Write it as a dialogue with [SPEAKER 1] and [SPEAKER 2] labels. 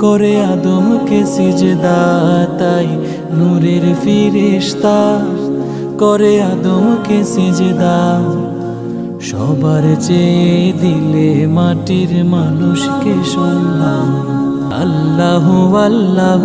[SPEAKER 1] করে আদমকে সিজদা, তাই নূরের ফিরিস্তা। করে আদমকে সিজদা, সবার চেয়ে দিলে মাটির মানুষকে সম্মান আল্লাহ আল্লাহ।